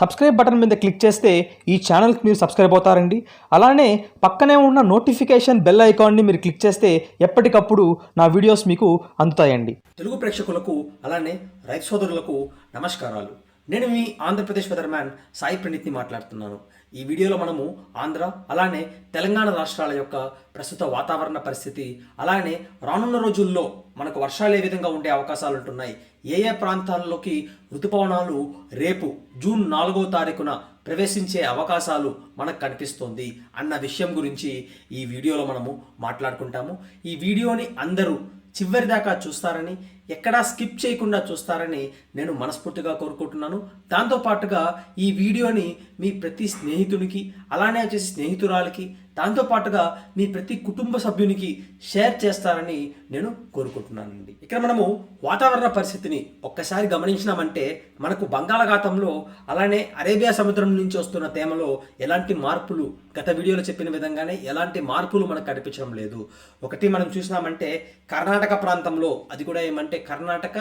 Subscribe button మీద click చేస్తే ఈ ఛానల్కి మీరు సబ్స్క్రైబ్ అవుతారండి. అలానే పక్కనే ఉన్న నోటిఫికేషన్ బెల్ ఐకాన్ని మీరు క్లిక్ చేస్తే ఎప్పటికప్పుడు నా వీడియోస్ మీకు అందుతాయండి. తెలుగు ప్రేక్షకులకు అలానే రైతు సోదరులకు నమస్కారాలు. నేను మీ ఆంధ్రప్రదేశ్ వెదర్మ్యాన్ సాయి ప్రణీత్ని మాట్లాడుతున్నాను. ఈ వీడియోలో మనము ఆంధ్ర అలానే తెలంగాణ రాష్ట్రాల యొక్క ప్రస్తుత వాతావరణ పరిస్థితి అలానే రానున్న రోజుల్లో మనకు వర్షాలు ఏ విధంగా ఉండే అవకాశాలు ఉంటున్నాయి ఏ ఏ ప్రాంతాల్లోకి ఋతుపవనాలు రేపు జూన్ నాలుగో తారీఖున ప్రవేశించే అవకాశాలు మనకు కనిపిస్తోంది అన్న విషయం గురించి ఈ వీడియోలో మనము మాట్లాడుకుంటాము. ఈ వీడియోని అందరూ చివరి దాకా చూస్తారని ఎక్కడా స్కిప్ చేయకుండా చూస్తారని నేను మనస్ఫూర్తిగా కోరుకుంటున్నాను. దాంతోపాటుగా ఈ వీడియోని మీ ప్రతి స్నేహితునికి అలానే వచ్చేసి స్నేహితురాలకి దాంతోపాటుగా మీ ప్రతి కుటుంబ సభ్యునికి షేర్ చేస్తారని నేను కోరుకుంటున్నానండి. ఇక్కడ మనము వాతావరణ పరిస్థితిని ఒక్కసారి గమనించినామంటే మనకు బంగాళాఖాతంలో అలానే అరేబియా సముద్రం నుంచి వస్తున్న తేమలో ఎలాంటి మార్పులు గత వీడియోలో చెప్పిన విధంగానే ఎలాంటి మార్పులు మనకు కనిపించడం లేదు. ఒకటి మనం చూసినామంటే కర్ణాటక ప్రాంతంలో అది కూడా ఏమంటే కర్ణాటక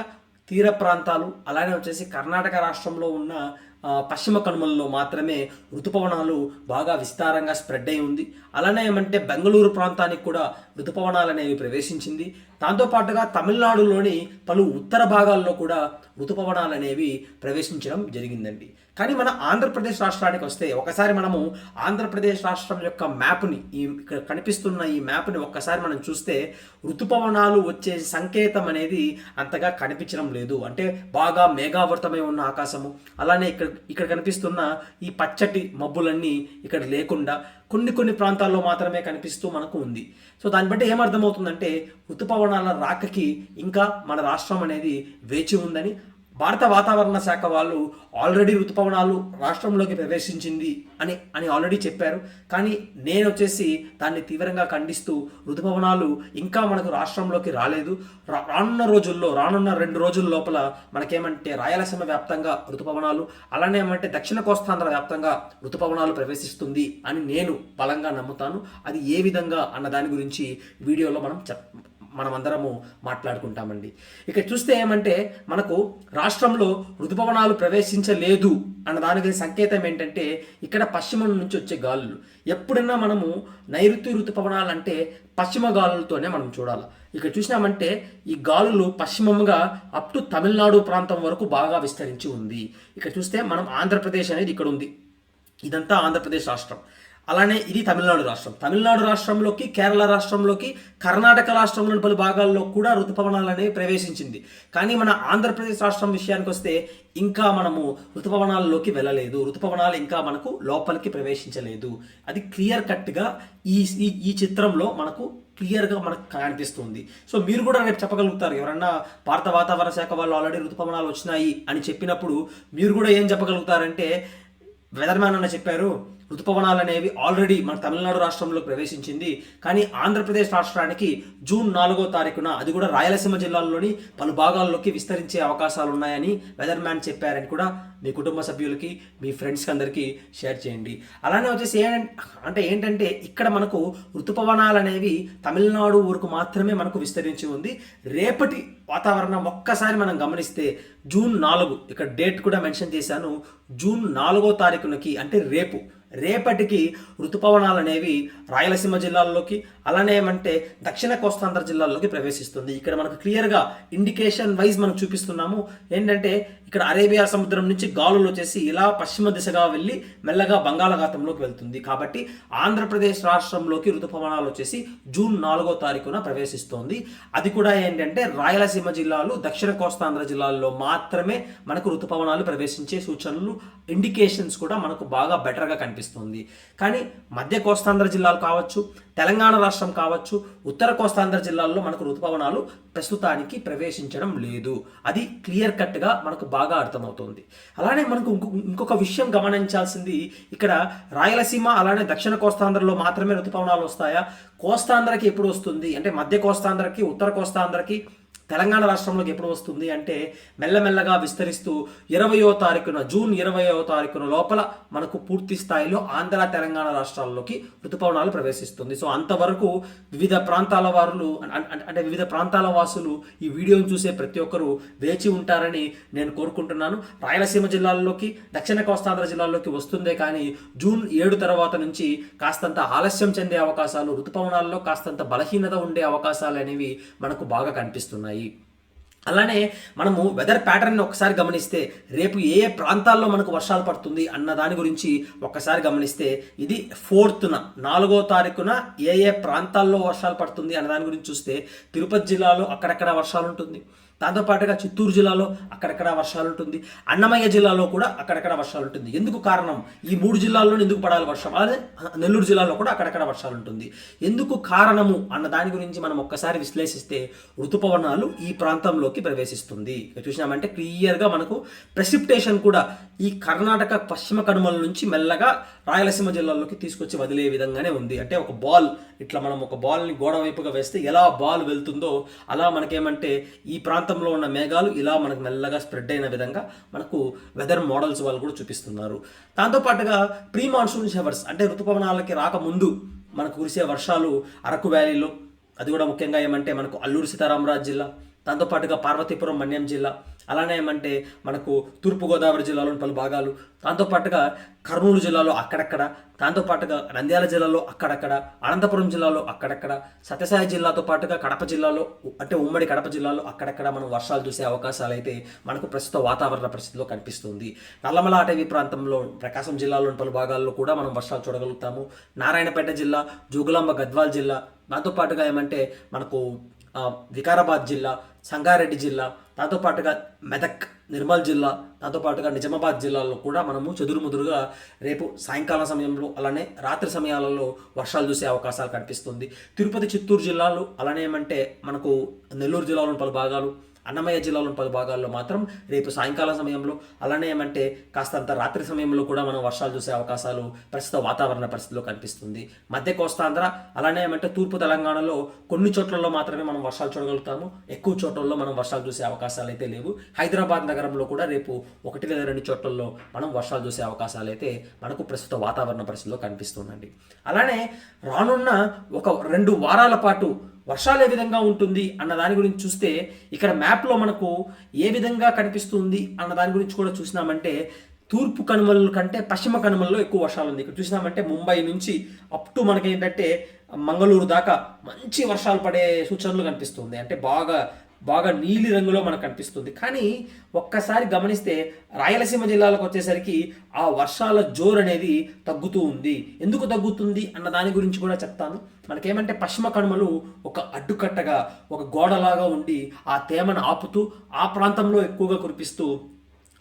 తీర ప్రాంతాలు అలానే వచ్చేసి కర్ణాటక రాష్ట్రంలో ఉన్న పశ్చిమ కనుమలలో మాత్రమే ఋతుపవనాలు బాగా విస్తారంగా స్ప్రెడ్ అయి ఉంది. అలానే ఏమంటే బెంగళూరు ప్రాంతానికి కూడా ఋతుపవనాలు అనేవి ప్రవేశించింది. దాంతోపాటుగా తమిళనాడులోని పలు ఉత్తర భాగాల్లో కూడా ఋతుపవనాలు అనేవి ప్రవేశించడం జరిగిందండి. కానీ మన ఆంధ్రప్రదేశ్ రాష్ట్రానికి వస్తే ఒకసారి మనము ఆంధ్రప్రదేశ్ రాష్ట్రం యొక్క మ్యాప్ని ఈ ఇక్కడ కనిపిస్తున్న ఈ మ్యాప్ని ఒక్కసారి మనం చూస్తే ఋతుపవనాలు వచ్చే సంకేతం అనేది అంతగా కనిపించడం లేదు. అంటే బాగా మేఘావృతమై ఉన్న ఆకాశము అలానే ఇక్కడ ఇక్కడ కనిపిస్తున్న ఈ పచ్చటి మబ్బులన్నీ ఇక్కడ లేకుండా కొన్ని కొన్ని ప్రాంతాల్లో మాత్రమే కనిపిస్తూ మనకు ఉంది. సో దాన్ని బట్టి ఏమర్థమవుతుందంటే ఋతుపవనాల రాకకి ఇంకా మన రాష్ట్రం అనేది వేచి ఉందని భారత వాతావరణ శాఖ వాళ్ళు ఆల్రెడీ ఋతుపవనాలు రాష్ట్రంలోకి ప్రవేశించింది అని అని ఆల్రెడీ చెప్పారు. కానీ నేను వచ్చేసి దాన్ని తీవ్రంగా ఖండిస్తూ ఋతుపవనాలు ఇంకా మనకు రాష్ట్రంలోకి రాలేదు. రా- రానున్న రోజుల్లో రానున్న రెండు రోజుల లోపల మనకేమంటే రాయలసీమ వ్యాప్తంగా ఋతుపవనాలు అలానే ఏమంటే దక్షిణ కోస్తాంధ్ర వ్యాప్తంగా ఋతుపవనాలు ప్రవేశిస్తుంది అని నేను బలంగా నమ్ముతాను. అది ఏ విధంగా అన్న దాని గురించి వీడియోలో మనం చెప్ మనమందరము మాట్లాడుకుంటామండి. ఇక చూస్తే ఏమంటే మనకు రాష్ట్రంలో ఋతుపవనాలు ప్రవేశించలేదు అన్న దానికి సంకేతం ఏంటంటే ఇక్కడ పశ్చిమం నుంచి వచ్చే గాలులు. ఎప్పుడైనా మనము నైరుతి ఋతుపవనాలు అంటే పశ్చిమ గాలులతోనే మనం చూడాలి. ఇక్కడ చూసినామంటే ఈ గాలులు పశ్చిమంగా అప్ టు తమిళనాడు ప్రాంతం వరకు బాగా విస్తరించి ఉంది. ఇక్కడ చూస్తే మనం ఆంధ్రప్రదేశ్ అనేది ఇక్కడ ఉంది. ఇదంతా ఆంధ్రప్రదేశ్ రాష్ట్రం. అలానే ఇది తమిళనాడు రాష్ట్రం. తమిళనాడు రాష్ట్రంలోకి కేరళ రాష్ట్రంలోకి కర్ణాటక రాష్ట్రంలోని పలు భాగాల్లో కూడా ఋతుపవనాలు అనేవి ప్రవేశించింది. కానీ మన ఆంధ్రప్రదేశ్ రాష్ట్రం విషయానికి వస్తే ఇంకా మనము ఋతుపవనాల్లోకి వెళ్ళలేదు. ఋతుపవనాలు ఇంకా మనకు లోపలికి ప్రవేశించలేదు. అది క్లియర్ కట్గా ఈ ఈ- ఈ చిత్రంలో మనకు క్లియర్గా మనకు కనిపిస్తుంది. సో మీరు కూడా రేపు చెప్పగలుగుతారు. ఎవరన్నా భారత వాతావరణ శాఖ వాళ్ళు ఆల్రెడీ ఋతుపవనాలు వచ్చినాయి అని చెప్పినప్పుడు మీరు కూడా ఏం చెప్పగలుగుతారంటే వెదర్మ్యాన్ అన్న చెప్పారు ఋతుపవనాలు అనేవి ఆల్రెడీ మన తమిళనాడు రాష్ట్రంలో ప్రవేశించింది. కానీ ఆంధ్రప్రదేశ్ రాష్ట్రానికి జూన్ నాలుగో తారీఖున అది కూడా రాయలసీమ జిల్లాల్లోని పలు భాగాల్లోకి విస్తరించే అవకాశాలు ఉన్నాయని వెదర్ మ్యాన్ చెప్పారని కూడా మీ కుటుంబ సభ్యులకి మీ ఫ్రెండ్స్కి అందరికీ షేర్ చేయండి. అలానే వచ్చేసి ఏం- అంటే ఏంటంటే ఇక్కడ మనకు ఋతుపవనాలు అనేవి తమిళనాడు ఊరుకు మాత్రమే మనకు విస్తరించి ఉంది. రేపటి వాతావరణం ఒక్కసారి మనం గమనిస్తే జూన్ నాలుగు ఇక్కడ డేట్ కూడా మెన్షన్ చేశాను జూన్ నాలుగో తారీఖునకి అంటే రేపు రేపటికి ఋతుపవనాలు అనేవి రాయలసీమ జిల్లాల్లోకి అలానే ఏమంటే దక్షిణ కోస్తాంధ్ర జిల్లాల్లోకి ప్రవేశిస్తుంది. ఇక్కడ మనకు క్లియర్గా ఇండికేషన్ వైజ్ మనం చూపిస్తున్నాము. ఏంటంటే ఇక్కడ అరేబియా సముద్రం నుంచి గాలులు వచ్చేసి ఇలా పశ్చిమ దిశగా వెళ్ళి మెల్లగా బంగాళాఖాతంలోకి వెళ్తుంది. కాబట్టి ఆంధ్రప్రదేశ్ రాష్ట్రంలోకి ఋతుపవనాలు వచ్చేసి జూన్ నాలుగో తారీఖున ప్రవేశిస్తోంది. అది కూడా ఏంటంటే రాయలసీమ జిల్లాలు దక్షిణ కోస్తాంధ్ర జిల్లాల్లో మాత్రమే మనకు ఋతుపవనాలు ప్రవేశించే సూచనలు ఇండికేషన్స్ కూడా మనకు బాగా బెటర్గా కనిపిస్తుంది. కానీ మధ్య కోస్తాంధ్ర జిల్లాలు కావచ్చు తెలంగాణ రాష్ట్రం కావచ్చు ఉత్తర కోస్తాంధ్ర జిల్లాల్లో మనకు ఋతుపవనాలు ప్రస్తుతానికి ప్రవేశించడం లేదు. అది క్లియర్ కట్గా మనకు బాగా అర్థమవుతుంది. అలానే మనకు ఇంకొక విషయం గమనించాల్సింది ఇక్కడ రాయలసీమ అలానే దక్షిణ కోస్తాంధ్రలో మాత్రమే ఋతుపవనాలు వస్తాయా? కోస్తాంధ్రకి ఎప్పుడు వస్తుంది? అంటే మధ్య కోస్తాంధ్రకి ఉత్తర కోస్తాంధ్రకి తెలంగాణ రాష్ట్రంలోకి ఎప్పుడు వస్తుంది అంటే మెల్లమెల్లగా విస్తరిస్తూ ఇరవయో తారీఖున జూన్ ఇరవయో తారీఖున లోపల మనకు పూర్తి స్థాయిలో ఆంధ్ర తెలంగాణ రాష్ట్రాల్లోకి ఋతుపవనాలు ప్రవేశిస్తుంది. సో అంతవరకు వివిధ ప్రాంతాల వారులు అంటే వివిధ ప్రాంతాల వాసులు ఈ వీడియోను చూసే ప్రతి ఒక్కరూ వేచి ఉంటారని నేను కోరుకుంటున్నాను. రాయలసీమ జిల్లాల్లోకి దక్షిణ కోస్తాంధ్ర జిల్లాల్లోకి వస్తుందే కానీ జూన్ ఏడు తర్వాత నుంచి కాస్తంత ఆలస్యం చెందే అవకాశాలు ఋతుపవనాల్లో కాస్తంత బలహీనత ఉండే అవకాశాలు అనేవి మనకు బాగా కనిపిస్తున్నాయి. అలానే మనము వెదర్ ప్యాటర్న్ ఒకసారి గమనిస్తే రేపు ఏ ఏ ప్రాంతాల్లో మనకు వర్షాలు పడుతుంది అన్న దాని గురించి ఒక్కసారి గమనిస్తే ఇది ఫోర్త్న నాలుగో తారీఖున ఏ ఏ ప్రాంతాల్లో వర్షాలు పడుతుంది అన్న దాని గురించి చూస్తే తిరుపతి జిల్లాలో అక్కడక్కడ వర్షాలు ఉంటుంది. దాంతోపాటుగా చిత్తూరు జిల్లాలో అక్కడక్కడ వర్షాలు ఉంటుంది అన్నమయ్య జిల్లాలో కూడా అక్కడక్కడ వర్షాలు ఉంటుంది ఎందుకు కారణం? ఈ మూడు జిల్లాల్లో ఎందుకు పడాలి వర్షం? అలాగే నెల్లూరు జిల్లాలో కూడా అక్కడక్కడ వర్షాలు ఉంటుంది ఎందుకు కారణము అన్న దాని గురించి మనం ఒక్కసారి విశ్లేషిస్తే ఋతుపవనాలు ఈ ప్రాంతంలోకి ప్రవేశిస్తుంది. చూసినామంటే క్లియర్గా మనకు ప్రెసిప్టేషన్ కూడా ఈ కర్ణాటక పశ్చిమ కనుమల నుంచి మెల్లగా రాయలసీమ జిల్లాలోకి తీసుకొచ్చి వదిలే విధంగానే ఉంది. అంటే ఒక బాల్ ఇట్లా మనం ఒక బాల్ని గోడ వైపుగా వేస్తే ఎలా బాల్ వెళ్తుందో అలా మనకేమంటే ఈ ప్రాంతంలో ఉన్న మేఘాలు ఇలా మనకు మెల్లగా స్ప్రెడ్ అయిన విధంగా మనకు వెదర్ మోడల్స్ వాళ్ళు కూడా చూపిస్తున్నారు. దాంతోపాటుగా ప్రీ మాన్సూన్ షవర్స్ అంటే ఋతుపవనాలకి రాకముందు మనకు కురిసే వర్షాలు అరకు వ్యాలీలో అది కూడా ముఖ్యంగా ఏమంటే మనకు అల్లూరు సీతారామరాజు జిల్లా దాంతోపాటుగా పార్వతీపురం మన్యం జిల్లా అలానే ఏమంటే మనకు తూర్పుగోదావరి జిల్లాలోని పలు భాగాలు దాంతోపాటుగా కర్నూలు జిల్లాలో అక్కడక్కడ దాంతోపాటుగా నంద్యాల జిల్లాలో అక్కడక్కడ అనంతపురం జిల్లాలో అక్కడక్కడ సత్యసాయి జిల్లాతో పాటుగా కడప జిల్లాలో అంటే ఉమ్మడి కడప జిల్లాలో అక్కడక్కడ మనం వర్షాలు చూసే అవకాశాలు అయితే మనకు ప్రస్తుత వాతావరణ పరిస్థితిలో కనిపిస్తుంది. నల్లమల అటవీ ప్రాంతంలో ప్రకాశం జిల్లాలోని పలు భాగాల్లో కూడా మనం వర్షాలు చూడగలుగుతాము. నారాయణపేట జిల్లా జోగులాంబ గద్వాల్ జిల్లా దాంతో పాటుగా ఏమంటే మనకు వికారాబాద్ జిల్లా సంగారెడ్డి జిల్లా దాంతోపాటుగా మెదక్ నిర్మల్ జిల్లా దాంతోపాటుగా నిజామాబాద్ జిల్లాలో కూడా మనము చెదురుముదురుగా రేపు సాయంకాల సమయంలో అలానే రాత్రి సమయాలలో వర్షాలు చూసే అవకాశాలు కనిపిస్తుంది. తిరుపతి చిత్తూరు జిల్లాలు అలానే ఏమంటే మనకు నెల్లూరు జిల్లాలోని పలు భాగాలు అన్నమయ్య జిల్లాలోని పలు భాగాల్లో మాత్రం రేపు సాయంకాల సమయంలో అలానే ఏమంటే కాస్తంత రాత్రి సమయంలో కూడా మనం వర్షాలు చూసే అవకాశాలు ప్రస్తుత వాతావరణ పరిస్థితిలో కనిపిస్తుంది. మధ్య కోస్తాంధ్ర అలానే ఏమంటే తూర్పు తెలంగాణలో కొన్ని చోట్లలో మాత్రమే మనం వర్షాలు చూడగలుగుతాము. ఎక్కువ చోట్లలో మనం వర్షాలు చూసే అవకాశాలు అయితే లేవు. హైదరాబాద్ నగరంలో కూడా రేపు ఒకటి లేదా రెండు చోట్లలో మనం వర్షాలు చూసే అవకాశాలు అయితే మనకు ప్రస్తుత వాతావరణ పరిస్థితిలో కనిపిస్తుందండి. అలానే రానున్న ఒక రెండు వారాల పాటు వర్షాలు ఏ విధంగా ఉంటుంది అన్న దాని గురించి చూస్తే ఇక్కడ మ్యాప్లో మనకు ఏ విధంగా కనిపిస్తుంది అన్న దాని గురించి కూడా చూసినామంటే తూర్పు కనుమల కంటే పశ్చిమ కనుమల్లో ఎక్కువ వర్షాలు ఉంది. ఇక్కడ చూసినామంటే ముంబై నుంచి అప్ టు మనకి ఏంటంటే మంగళూరు దాకా మంచి వర్షాలు పడే సూచనలు కనిపిస్తుంది. అంటే బాగా బాగా నీలి రంగులో మనకు కనిపిస్తుంది. కానీ ఒక్కసారి గమనిస్తే రాయలసీమ జిల్లాలకు వచ్చేసరికి ఆ వర్షాల జోరు అనేది తగ్గుతూ ఉంది. ఎందుకు తగ్గుతుంది అన్న దాని గురించి కూడా చెప్తాను. మనకేమంటే పశ్చిమ కనుమలు ఒక అడ్డుకట్టగా ఒక గోడలాగా ఉండి ఆ తేమను ఆపుతూ ఆ ప్రాంతంలో ఎక్కువగా కురిపిస్తూ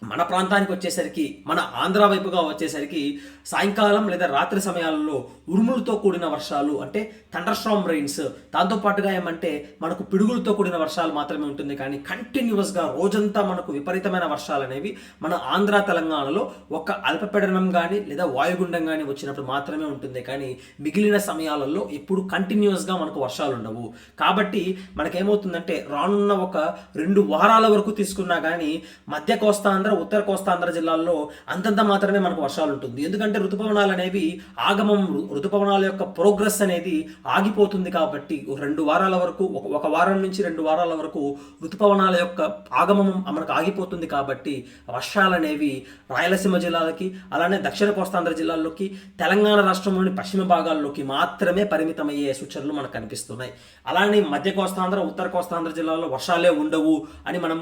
మన ప్రాంతానికి వచ్చేసరికి మన ఆంధ్ర వైపుగా వచ్చేసరికి సాయంకాలం లేదా రాత్రి సమయాలలో ఉరుములతో కూడిన వర్షాలు అంటే థండర్స్ట్రామ్ రెయిన్స్ దాంతోపాటుగా ఏమంటే మనకు పిడుగులతో కూడిన వర్షాలు మాత్రమే ఉంటుంది. కానీ కంటిన్యూస్గా రోజంతా మనకు విపరీతమైన వర్షాలు అనేవి మన ఆంధ్ర తెలంగాణలో ఒక అల్పపీడనం కానీ లేదా వాయుగుండం కానీ వచ్చినప్పుడు మాత్రమే ఉంటుంది. కానీ మిగిలిన సమయాలలో ఎప్పుడు కంటిన్యూస్గా మనకు వర్షాలు ఉండవు. కాబట్టి మనకేమవుతుందంటే రానున్న ఒక రెండు వారాల వరకు తీసుకున్నా కానీ మధ్య కోస్తాంధ్ర ఉత్తర కోస్తాంధ్ర జిల్లాల్లో అంతంత మాత్రమే మనకు వర్షాలు ఉంటుంది. ఎందుకంటే ఋతుపవనాలు అనేవి ఆగమం ఋతుపవనాల యొక్క ప్రోగ్రెస్ అనేది ఆగిపోతుంది కాబట్టి రెండు వారాల వరకు ఒక వారం నుంచి రెండు వారాల వరకు ఋతుపవనాల యొక్క ఆగమం మనకు ఆగిపోతుంది కాబట్టి వర్షాలు అనేవి రాయలసీమ జిల్లాలకి అలానే దక్షిణ కోస్తాంధ్ర జిల్లాల్లోకి తెలంగాణ రాష్ట్రంలోని పశ్చిమ భాగాల్లోకి మాత్రమే పరిమితమయ్యే సూచనలు మనకు కనిపిస్తున్నాయి. అలానే మధ్య కోస్తాంధ్ర ఉత్తర కోస్తాంధ్ర జిల్లాల్లో వర్షాలే ఉండవు అని మనం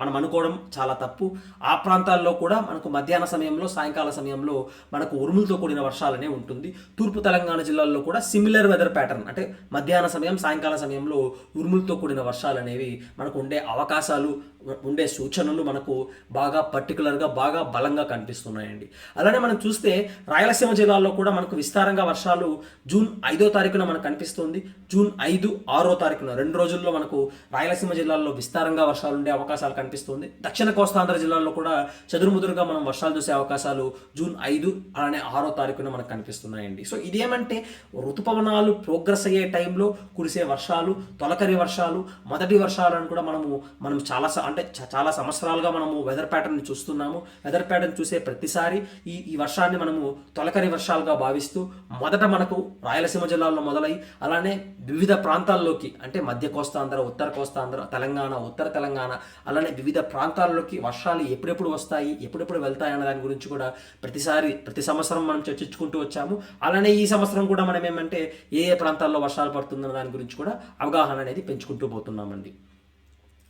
మనం అనుకోవడం చాలా తప్పు. ఆ ప్రాంతాల్లో కూడా మనకు మధ్యాహ్న సమయంలో సాయంకాల సమయంలో మనకు ఉరుములతో కూడిన వర్షాలనే ఉంటుంది. తూర్పు తెలంగాణ జిల్లాల్లో కూడా సిమిలర్ వెదర్ ప్యాటర్న్ అంటే మధ్యాహ్న సమయం సాయంకాల సమయంలో ఉరుములతో కూడిన వర్షాలు అనేవి మనకు ఉండే అవకాశాలు ఉండే సూచనలు మనకు బాగా పర్టికులర్గా బాగా బలంగా కనిపిస్తున్నాయండి. అలానే మనం చూస్తే రాయలసీమ జిల్లాలో కూడా మనకు విస్తారంగా వర్షాలు జూన్ ఐదో తారీఖున మనకు కనిపిస్తుంది. జూన్ ఐదు ఆరో తారీఖున రెండు రోజుల్లో మనకు రాయలసీమ జిల్లాల్లో విస్తారంగా వర్షాలు ఉండే అవకాశాలు కనిపిస్తుంది. దక్షిణ కోస్తాంధ్ర జిల్లాల్లో కూడా చదురుముదురుగా మనం వర్షాలు చూసే అవకాశాలు జూన్ ఐదు అలానే ఆరో తారీఖున మనకు కనిపిస్తున్నాయండి. సో ఇదేమంటే ఋతుపవనాలు ప్రోగ్రెస్ అయ్యే టైంలో కురిసే వర్షాలు తొలకరి వర్షాలు మొదటి వర్షాలను కూడా మనము మనం చాలా అంటే చ- చాలా సంవత్సరాలుగా మనము వెదర్ ప్యాటర్న్ చూస్తున్నాము. వెదర్ ప్యాటర్న్ చూసే ప్రతిసారి ఈ ఈ వర్షాన్ని మనము తొలకరి వర్షాలుగా భావిస్తూ మొదట మనకు రాయలసీమ జిల్లాలో మొదలై అలానే వివిధ ప్రాంతాల్లోకి అంటే మధ్య కోస్తాంధ్ర ఉత్తర కోస్తాంధ్ర తెలంగాణ ఉత్తర తెలంగాణ అలానే వివిధ ప్రాంతాల్లోకి వర్షాలు ఎప్పుడెప్పుడు వస్తాయి ఎప్పుడెప్పుడు వెళ్తాయి అన్న దాని గురించి కూడా ప్రతిసారి ప్రతి సంవత్సరం మనం చర్చించుకుంటూ వచ్చాము. అలానే ఈ సంవత్సరం కూడా మనం ఏమంటే ఏ ఏ ప్రాంతాల్లో వర్షాలు పడుతుందన్న దాని గురించి కూడా అవగాహన అనేది పెంచుకుంటూ పోతున్నామండి.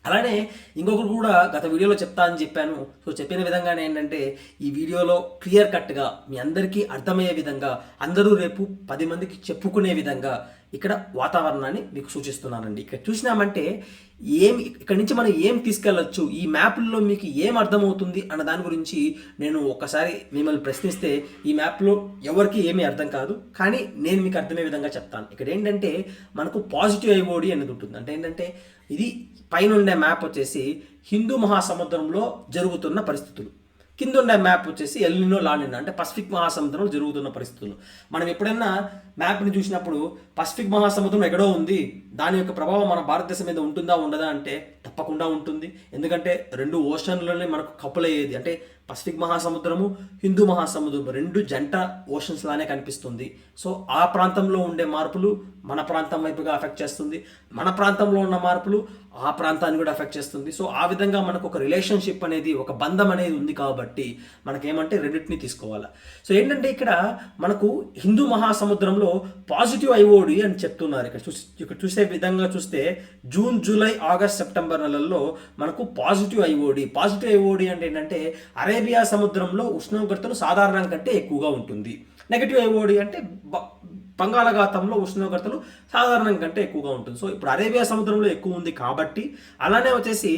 అలానే ఇంకొకరు కూడా గత వీడియోలో చెప్తా అని చెప్పాను. సో చెప్పిన విధంగానే ఏంటంటే ఈ వీడియోలో క్లియర్ కట్గా మీ అందరికీ అర్థమయ్యే విధంగా అందరూ రేపు పది మందికి చెప్పుకునే విధంగా ఇక్కడ వాతావరణాన్ని మీకు సూచిస్తున్నానండి. ఇక్కడ చూసినామంటే ఏం ఇక్కడ నుంచి మనం ఏం తీసుకెళ్ళొచ్చు? ఈ మ్యాప్లో మీకు ఏం అర్థమవుతుంది అన్న దాని గురించి నేను ఒక్కసారి మిమ్మల్ని ప్రశ్నిస్తే ఈ మ్యాప్లో ఎవరికి ఏమీ అర్థం కాదు. కానీ నేను మీకు అర్థమయ్యే విధంగా చెప్తాను. ఇక్కడ ఏంటంటే మనకు పాజిటివ్ ఐఓడి అనేది ఉంటుంది. అంటే ఏంటంటే ఇది పైన ఉండే మ్యాప్ వచ్చేసి హిందూ మహాసముద్రంలో జరుగుతున్న పరిస్థితులు. కింద ఉండే మ్యాప్ వచ్చేసి ఎల్నినో లానినో అంటే పసిఫిక్ మహాసముద్రంలో జరుగుతున్న పరిస్థితులు. మనం ఎప్పుడైనా మ్యాప్ని చూసినప్పుడు పసిఫిక్ మహాసముద్రం ఎక్కడో ఉంది దాని యొక్క ప్రభావం మన భారతదేశం మీద ఉంటుందా ఉండదా అంటే తప్పకుండా ఉంటుంది. ఎందుకంటే రెండు ఓషన్లోనే మనకు కప్పులయ్యేది అంటే పసిఫిక్ మహాసముద్రము హిందూ మహాసముద్రం రెండు జంట ఓషన్స్ లానే కనిపిస్తుంది. సో ఆ ప్రాంతంలో ఉండే మార్పులు మన ప్రాంతం వైపుగా అఫెక్ట్ చేస్తుంది. మన ప్రాంతంలో ఉన్న మార్పులు ఆ ప్రాంతాన్ని కూడా అఫెక్ట్ చేస్తుంది. సో ఆ విధంగా మనకు ఒక రిలేషన్షిప్ అనేది ఒక బంధం అనేది ఉంది కాబట్టి మనకేమంటే రెండింటిని తీసుకోవాలి. సో ఏంటంటే ఇక్కడ మనకు హిందూ మహాసముద్రంలో పాజిటివ్ ఐఓడి అని చెప్తున్నారు. ఇక్కడ చూసి ఇక్కడ చూసే విధంగా చూస్తే జూన్ జూలై ఆగస్ట్ సెప్టెంబర్ నెలల్లో మనకు పాజిటివ్ ఐఓడి పాజిటివ్ ఐఓడి అంటే ఏంటంటే అరే అరేబియా సముద్రంలో ఉష్ణోగ్రతలు సాధారణం కంటే ఎక్కువగా ఉంటుంది. నెగటివ్ ఐఓడి అంటే బంగాళాఘాతంలో బంగాళాఖాతంలో ఉష్ణోగ్రతలు సాధారణం కంటే ఎక్కువగా ఉంటుంది. సో ఇప్పుడు అరేబియా సముద్రంలో ఎక్కువ ఉంది కాబట్టి అలానే వచ్చేసి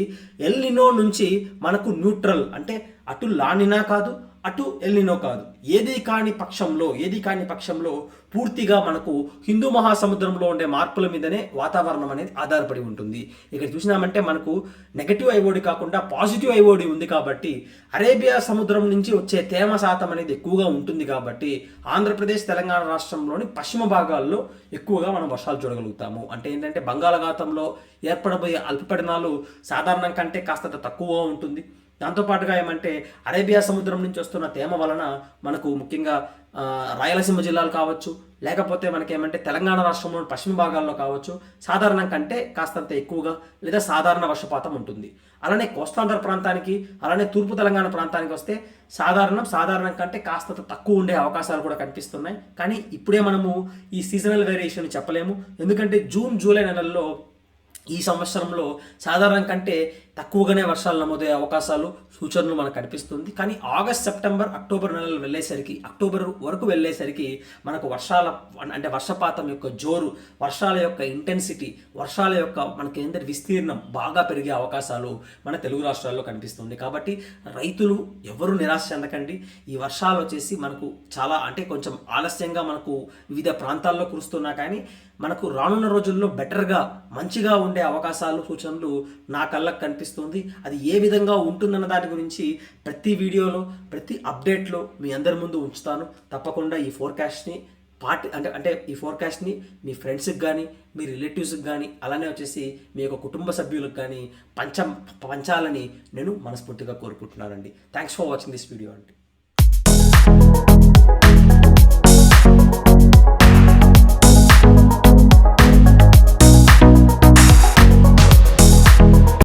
ఎల్నినో నుంచి మనకు న్యూట్రల్ అంటే అటు లానినా కాదు అటు ఎల్నినో కాదు. ఏది కాని పక్షంలో ఏది కాని పక్షంలో పూర్తిగా మనకు హిందూ మహాసముద్రంలో ఉండే మార్పుల మీదనే వాతావరణం అనేది ఆధారపడి ఉంటుంది. ఇక్కడ చూసినామంటే మనకు నెగటివ్ ఐఓడి కాకుండా పాజిటివ్ ఐఓడి ఉంది కాబట్టి అరేబియా సముద్రం నుంచి వచ్చే తేమ శాతం అనేది ఎక్కువగా ఉంటుంది కాబట్టి ఆంధ్రప్రదేశ్ తెలంగాణ రాష్ట్రంలోని పశ్చిమ భాగాల్లో ఎక్కువగా మనం వర్షాలు చూడగలుగుతాము. అంటే ఏంటంటే బంగాళాఖాతంలో ఏర్పడబోయే అల్పపడినాలు సాధారణం కంటే కాస్త తక్కువగా ఉంటుంది. దాంతోపాటుగా ఏమంటే అరేబియా సముద్రం నుంచి వస్తున్న తేమ వలన మనకు ముఖ్యంగా రాయలసీమ జిల్లాలు కావచ్చు లేకపోతే మనకేమంటే తెలంగాణ రాష్ట్రంలోని పశ్చిమ భాగాల్లో కావచ్చు సాధారణం కంటే కాస్తంత ఎక్కువగా లేదా సాధారణ వర్షపాతం ఉంటుంది. అలానే కోస్తాంధ్ర ప్రాంతానికి అలానే తూర్పు తెలంగాణ ప్రాంతానికి వస్తే సాధారణం సాధారణం కంటే కాస్తంత తక్కువ ఉండే అవకాశాలు కూడా కనిపిస్తున్నాయి. కానీ ఇప్పుడే మనము ఈ సీజనల్ వేరియేషన్ చెప్పలేము. ఎందుకంటే జూన్ జూలై నెలల్లో ఈ సంవత్సరంలో సాధారణం కంటే తక్కువగానే వర్షాలు నమోదయ్యే అవకాశాలు సూచనలు మనకు కనిపిస్తుంది. కానీ ఆగస్ట్ సెప్టెంబర్ అక్టోబర్ నెలలు వెళ్ళేసరికి అక్టోబర్ వరకు వెళ్ళేసరికి మనకు వర్షాల అంటే వర్షపాతం యొక్క జోరు వర్షాల యొక్క ఇంటెన్సిటీ వర్షాల యొక్క మనకి ఏంటంటే విస్తీర్ణం బాగా పెరిగే అవకాశాలు మన తెలుగు రాష్ట్రాల్లో కనిపిస్తుంది. కాబట్టి రైతులు ఎవరు నిరాశ చెందకండి. ఈ వర్షాలు వచ్చేసి మనకు చాలా అంటే కొంచెం ఆలస్యంగా మనకు వివిధ ప్రాంతాల్లో కురుస్తున్నా కానీ మనకు రానున్న రోజుల్లో బెటర్గా మంచిగా ఉండే అవకాశాలు సూచనలు నా కళ్ళకు కనిపిస్తోంది. అది ఏ విధంగా ఉంటుందన్న దాని గురించి ప్రతి వీడియోలో ప్రతి అప్డేట్లో మీ అందరి ముందు ఉంచుతాను. తప్పకుండా ఈ ఫోర్కాస్ట్ని పార్ట్ అంటే అంటే ఈ ఫోర్కాస్ట్ని మీ ఫ్రెండ్స్కి కానీ మీ రిలేటివ్స్కి కానీ అలానే వచ్చేసి మీ యొక్క కుటుంబ సభ్యులకు కానీ పంచం పంచాలని నేను మనస్ఫూర్తిగా కోరుకుంటున్నానండి. Thanks for watching this video అండి.